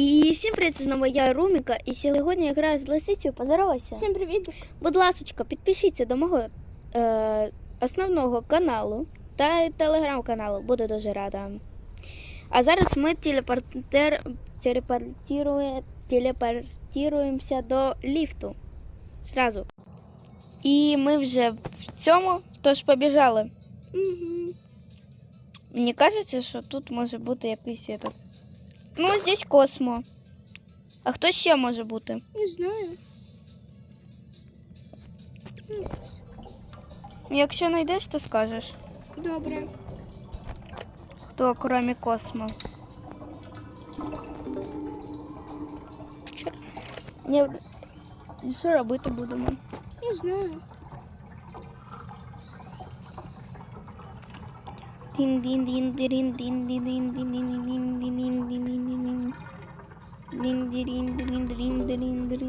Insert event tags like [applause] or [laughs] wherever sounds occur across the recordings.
І всім привіт, це знову я Руміка, і сьогодні я граю з Лисицею. Поздоровайся. Всім привіт! Будь ласочка, підпишіться до мого е, основного каналу та телеграм-каналу. Буду дуже рада. А зараз ми телепортер... телепортирує... телепортируємося до ліфту. Зразу. І ми вже в цьому, тож побіжали. Угу. Мені кажеться, що тут може бути якийсь этот. Ну, здесь космо. А хто ще може бути? Не знаю. Якщо знайдеш, то скажеш. Добре. Хто, крім космо? Що- Ні, і що робити будемо? Не знаю. Дін дін дін дін дін. Дін дін дін дін дін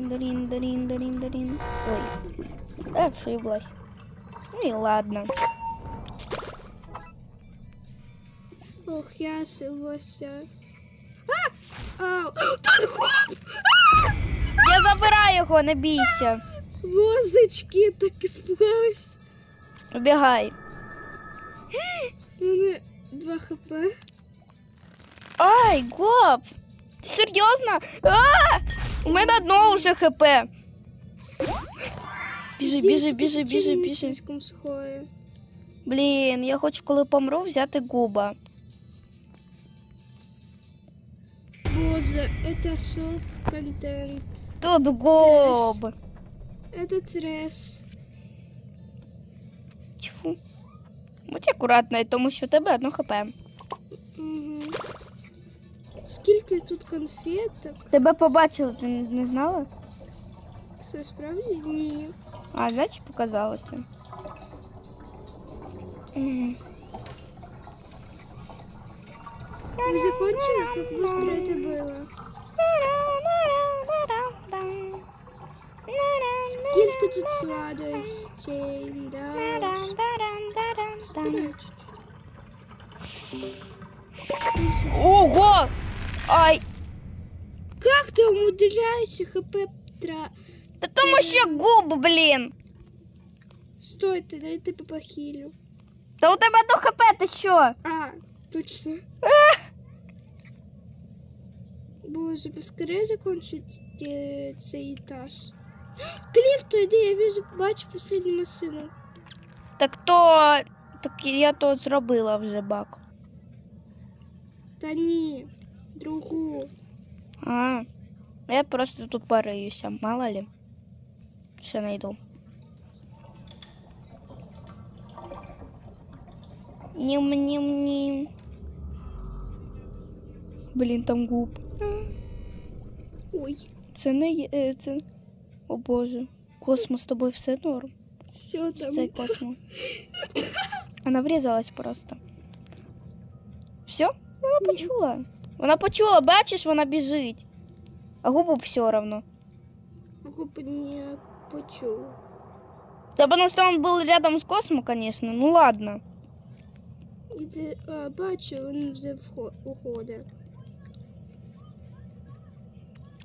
дін дін дін дін дін дін. Ой, ошиблась. Ну и ладно. Ох, я силося. А! Ау! Тут хоп! Я забираю його, не бійся. Возочки, так іспугався. Убігай. У мене 2 хп. Ай, гоп! Ти серйозно? А! У мене одно вже хп. Біжи, біжи, біжи, біжи, біжи. Слишком сухое. Блін, я хочу, коли помру, взяти губа. Боже, это соп контент. Тут гоб. Это трес. Будь акуратна, тому що у тебе одно хп. Угу. Скільки тут конфеток? Тебе побачили, ти не, не знала? Це справді? Ні. А, значить, показалося. М. Вы закончили? Как быстро это было? Скільки тут сладостей, да. Ого! Ай! Как ты умудряешься хп тра... Та тому що губ, блін! Стой, ты дай тебе похилю. Та у тебе одно хп, ти що? А, точно. Боже, поскорее закончить е, цей етаж. К лифту йди, я вижу, бачу последню машину. Так то. Так я то зробила вже бак. Та ні, другу. А, я просто тут пориюся, мало ли. Ще найду. Нім-нім-нім. Блін, там губ. Ой, Це не е, Це... О Боже. Космос з тобою все норм. все там. Цей космос. [laughs] Вона врізалась просто. Все? Вона Ні. почула. Вона почула, бачиш, вона біжить. А губу все равно. Губ не почув. Да потому что он был рядом с космом, конечно. Ну ладно. Іди, а, бачу, він вже вхо- уходить.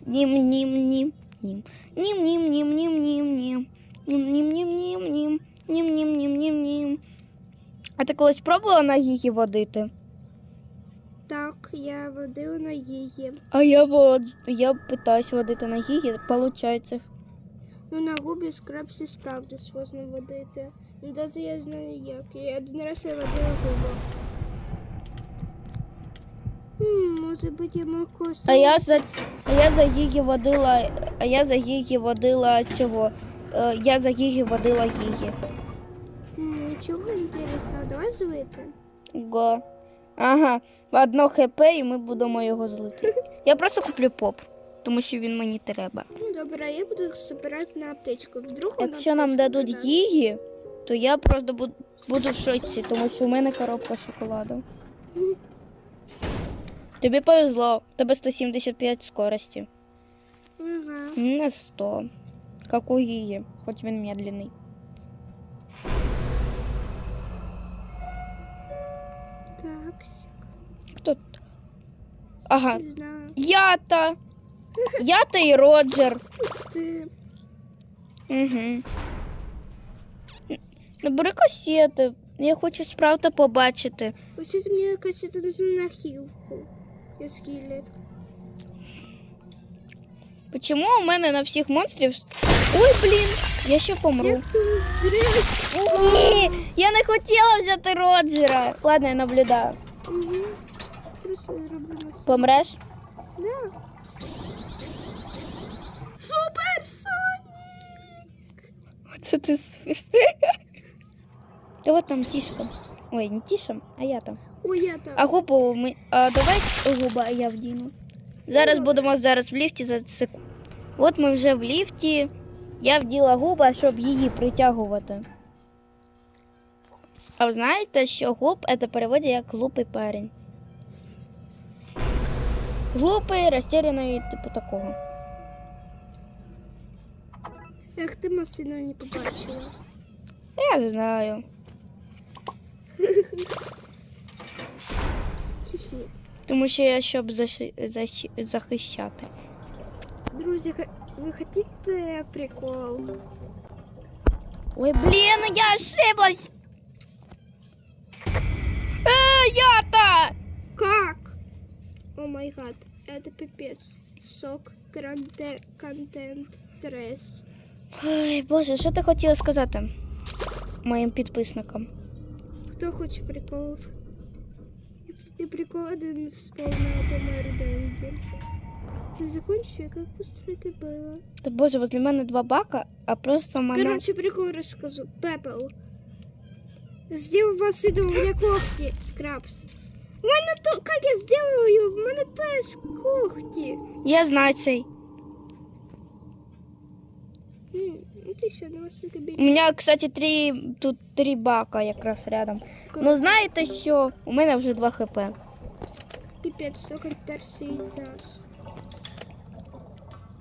Ним, ним, ним, ним. Ним, ним, ним, ним, ним, ним. Ним, ним, ним, ним, ним. Ним, ним, ним, ним, ним. А ти колись пробувала на гігі водити? Так, я водила на її. А я вод... я питаюсь водити на гігі, получається. Ну, на губі скрабсі справді сложно водити. Ну, Даже я знаю як. Я один раз я водила губи. Може бути, я могу А я за а я за гігі водила, а я за гігі водила цього. Е, Я за гігі водила гігі. Хм, нічого інтересного. Давай звити. Го. Ага, одно хп і ми будемо його злити. Я просто куплю поп, тому що він мені треба. Ну, добре, я буду збирати на аптечку. Вдруг вона Якщо нам аптечку дадуть надасть. гігі, то я просто буду, буду в шоці, тому що у мене коробка шоколаду. Тобі повезло, у тебе 175 скорості. Ага. Не 100. Как у Гиги, хоть він медленний. Хто? Ага, не знаю. Ята. Ята і Роджер. Ти. Угу. Набери касети. Я хочу справді побачити. Ось це мені дуже на хілку. Я скілер. Чому у мене на всіх монстрів. Ой, блін, я ще помру. Як ти? Ні, я не хотіла взяти Роджера. Ладно, я наблюдаю. Угу. Просто роблю. Помреш? Да. Супер Сонік! Оце ти свис. [laughs] Та от там тішка. Ой, не тіша, а я там. Ой, я там. А губу ми. А давай губа я вдіну. Зараз будемо зараз в ліфті за секунду. От ми вже в ліфті. Я вділа губа, щоб її притягувати. А ви знаєте, що губ це переводять як глупий парень. Глупий, розтеряний, типу такого. Як ти масину не побачила? Я не знаю. Хі-хі. Тому що я щоб защи- защи- захищати. Друзі, ха- ви хотіте прикол? Ой, блін, я ошиблась. Е, я-то! Как? О май гад, это пипец. Сок, гранде, контент, трес. Ой, Боже, що ти хотіла сказати моїм підписникам? Хто хоче приколів? І прикол один вспомнила по мэру Деньги. Ты закончи, как быстро это было. Та Боже, возле мене два бака, а просто мене. Короче, прикол расскажу. Пепел. Сделал вас иду, у меня когти. Скрабс. У мене то, как я сделаю, в мене теж когти. Я знаю цей. Ну тобі. У мене, кстати, три, тут три бака якраз рядом. Ну знаєте що? У мене вже 2 хп. Піпець, соколь перший етаж.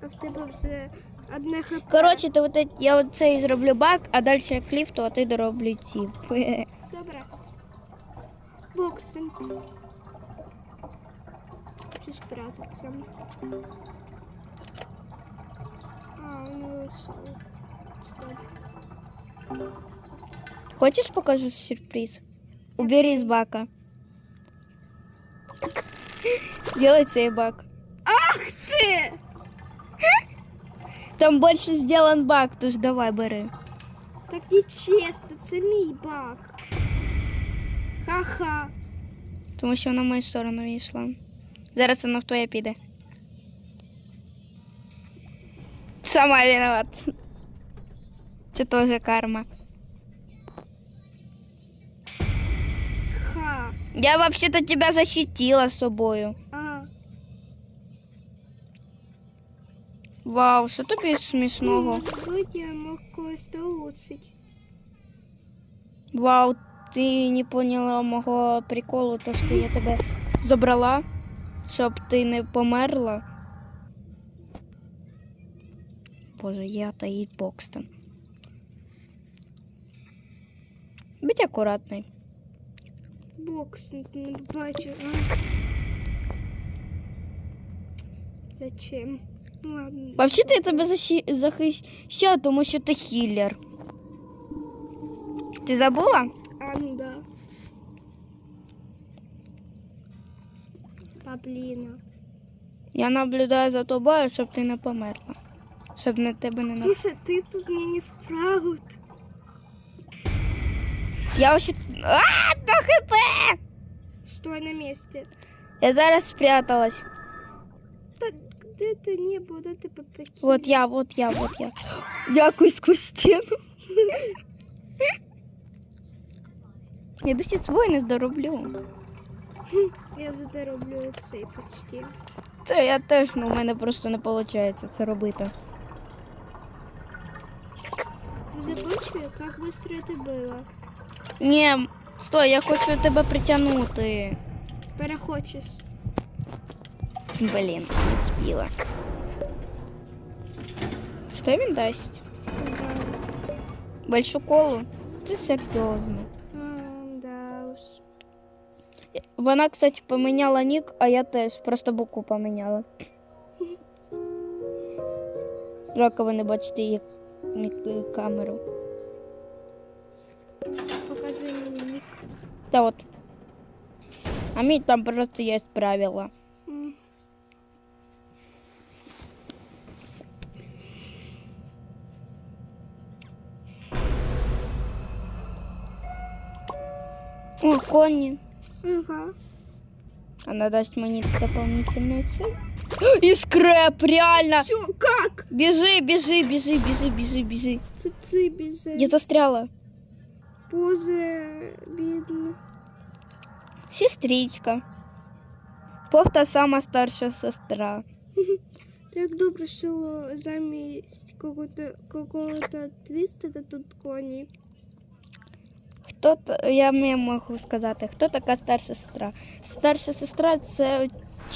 А в тебе вже одне хп. Коротше, то от я оцей зроблю бак, а далі як ліфту, а ти дороблю ці. [laughs] Бокстон. Хочу спрятаться. А, он его Хочешь покажу сюрприз? Убери из бака. Сделай себе бак. Ах ты! Там больше сделан бак, то ж давай бери. Так нечестно, самий бак. Ха-ха. Тому що вона в мою сторону йшла. Зараз вона в твоє піде. Сама виноват. Це теж карма. Ха. Я вообще-то тебя защитила собою. А. Вау, що тобі смішного? Може бути, я мог когось долучить. Вау, ти не поняла мого приколу, то що я тебе забрала, щоб ти не померла. Боже, я та і Бокстон. Будь акуратний. Бокс не бачу. А. Зачем? Ладно. Взагалі я тебе защи- захищаю, тому що ти хіллер. Ти забула? А, ну да Пабліна. Я наблюдаю за тобою, щоб ти не померла. Щоб на тебе не на. Слушай, ты тут мне не справут. Я вообще. А, на хп! Стой на месте. Я зараз спряталась. Да, где ты не был, да ты попаки. Вот я, вот я, вот я. Дякую сквозь стіну. [laughs] Я досі свой не здороблю. [laughs] Я вже дороблю цей почти. Це я теж, ну в мене просто не виходить це робити. Забочу, как быстро это было. Ні, стой, я хочу тебе притягнути. Перехочеш. Блін, не спіла. Що він дасть? Не знаю. Большу колу? Це серйозно. Вона, кстати, поміняла нік, а я теж просто букву поміняла. Жалко, ви не бачите її камеру. Покажи мені нік. Та от. А мій там просто є правила. О, коні. Ага. Она даст мне дополнительную цель. [gasps] И скрэп, реально! Що, как? Бежи, бежи, бежи, бежи, бежи, бежи. Це ти бізе. Я застряла. Боже, бідно. Сестричка. Повта сама старша сестра. [laughs] Так добре, що замість какого-то какого-то твіста та тут коні. Хто я можу сказати, хто така старша сестра? Старша сестра це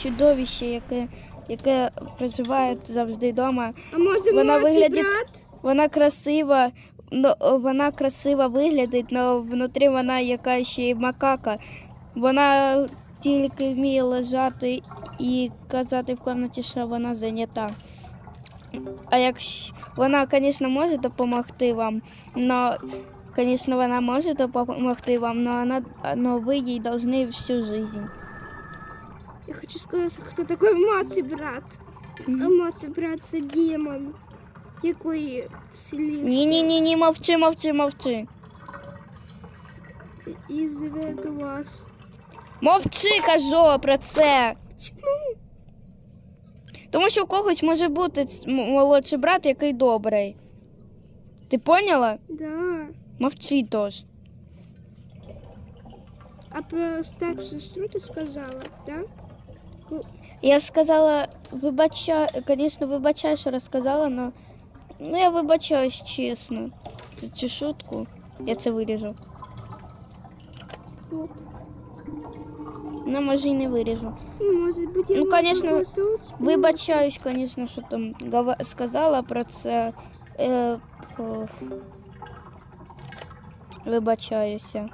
чудовище, яке, яке проживає завжди вдома. А може Вона виглядить- брат? Вона красива, но вона красиво виглядить, але внутрі вона яка ще й макака. Вона тільки вміє лежати і казати в кімнаті, що вона зайнята. А якщо вона, звісно, може допомогти вам, але, звісно, вона може допомогти вам, але вона, но ви їй повинні всю життя. Я хочу сказати, хто такий младший брат. А младший брат це демон, який вселився Ні, ні, ні, ні, мовчи, мовчи, мовчи. і живе вас. Мовчи, кажу про це. Чому? Тому що у когось може бути молодший брат, який добрий. Ти поняла? Да. Мовчи тож. А про старшу сестру ти сказала, да? Ку- Я ж сказала, вибачаю, звісно, вибачаю, що розказала, але ну, я вибачаюсь чесно. За цю шутку. Я це виріжу. ку- Ну, може, і не виріжу. Ну, може бути, я Ну, можу конечно, просто- Вибачаюсь, звісно, що там гава- сказала про це. Е, о, вибачаюся.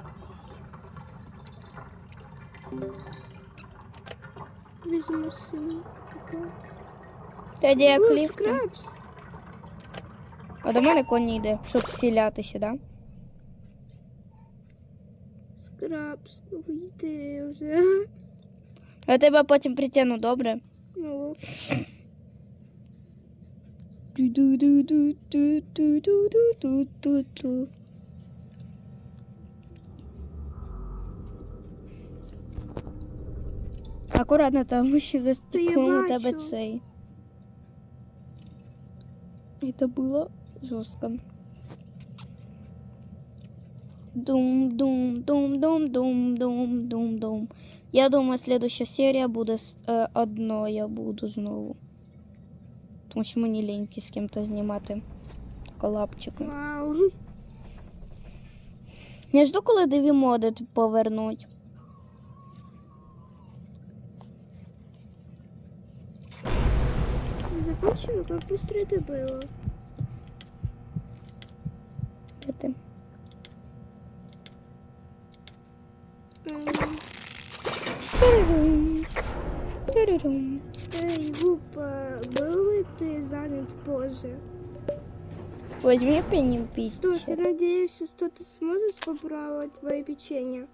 Візьму свій. Тоді ліфт. скрабс. А до мене коні йде, щоб всілятися, да? Скрабс. Уйди вже. Я тебе потім притягну, добре? Ну, Ду-ду-ду-ду-ду-ду-ду-ду-ду. Акуратно там ще за стеклом у тебе цей. Это было жестко. Дум, дум, дум, дум, дум, дум, дум, дум. Я думаю, следующая серія буде е, одно я буду знову. Тому що мені ліньки з ким-то знімати колапчики. вау. Я жду, коли диві моди повернуть. закончим, и как быстро это было. Это. Эй, глупо, был ли ты занят позже? Возьми пенни пить. Стой, я надеюсь, что ты сможешь попробовать твои печенья.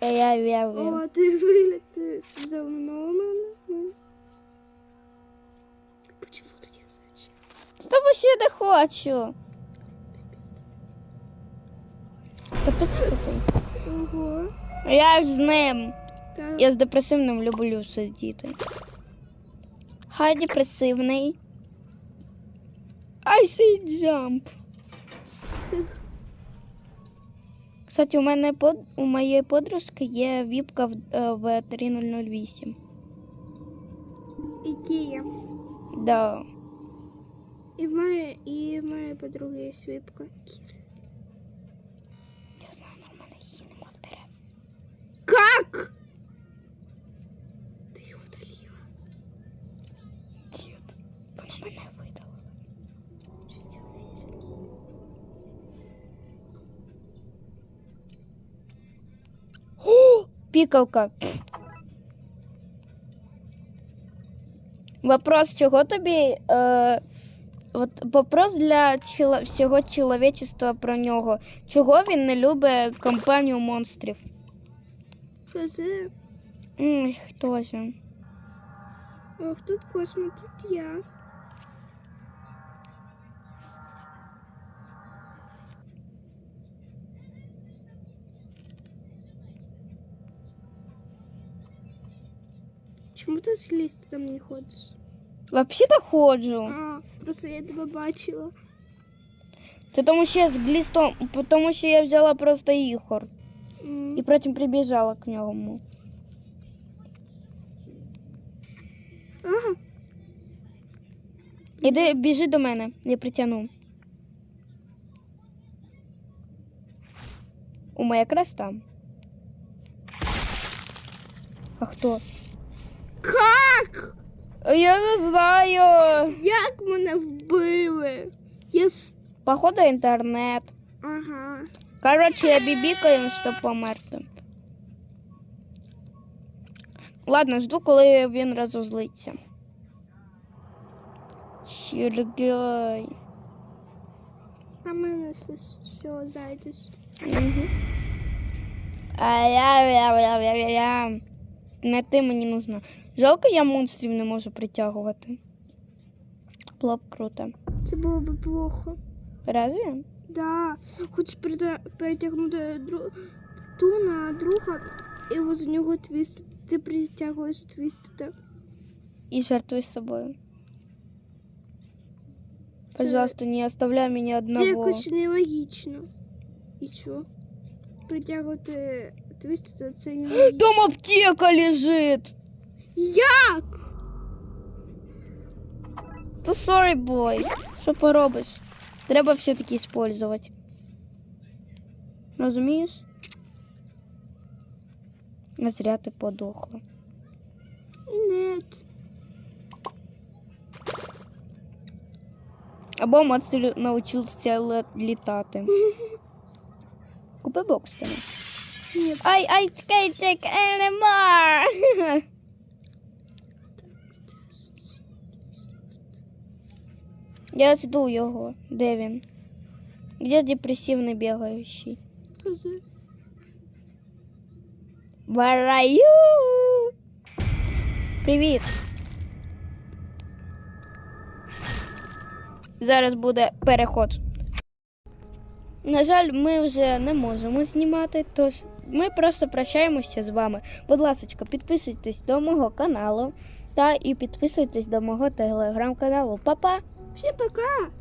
Э, я верю. О, ты вылетел ты за мной, Я не хочу. Та послухай. Ого. Я ж з ним. Я з депресивним люблю сидіти. Хай депресивний. I see jump. Кстати, у мене под... у моєї подружки є віпка в, е, в 3008. Икея. Да. И в моей, и в моей подруги есть випка. Кира. Я знаю, але у мене її нема в дерев. Как? Ты ее удалила. Дід, вона мене видала. Что сделаешь? О! Пікалка. Вопрос, чого тобі. Е, от вопрос для чоло- всього чоловічества про нього. Чого він не любить компанію монстрів? Хз. Ой, хто ж? Ох, тут космо, тут я. Чому ти з лісу там не ходиш? Взагалі-то ходжу. А, просто я тебе бачила. Це тому що я з глістом, тому що я взяла просто ігор М. і потім прибіжала к ньому. Ага. Іди, біжи до мене, я притягну. У мене якраз там. А хто? Как? Я не знаю. Як мене вбили? Я с... Походу інтернет. Ага. Короче, я бібікаю, щоб померти. Ладно, жду, коли він розозлиться. Сергій. А мене все зайдеш. Угу. А-я-я-я-я-я. Не ти мені нужна. Жалко, я монстрів не можу притягувати. Було б круто. Це було б плохо. Разве? Да. Хочеш переда- перетягнути дру... ту на друга і возле нього твіст. Ти притягуєш твістити. І жертвуй з собою. Пожалуйста, не оставляй мене Це одного. якось нелогічно. І що? Притягувати твістити це [gasps] нелогічно. Там аптека лежит. Як? То sorry, boy. Що поробиш? Треба все-таки использовать. Розумієш? А зря ти подохла. Нет. Або монстр навчився ле- літати. [laughs] Купи бокс тобі. Ні. I, I can't take anymore. Я жду його. Де він? Де депресивний бігаючий? Where are you? Привіт. Зараз буде переход. На жаль, ми вже не можемо знімати, тож ми просто прощаємося з вами. Будь ласка, підписуйтесь до мого каналу та і підписуйтесь до мого телеграм-каналу. Па-па! Всім пока!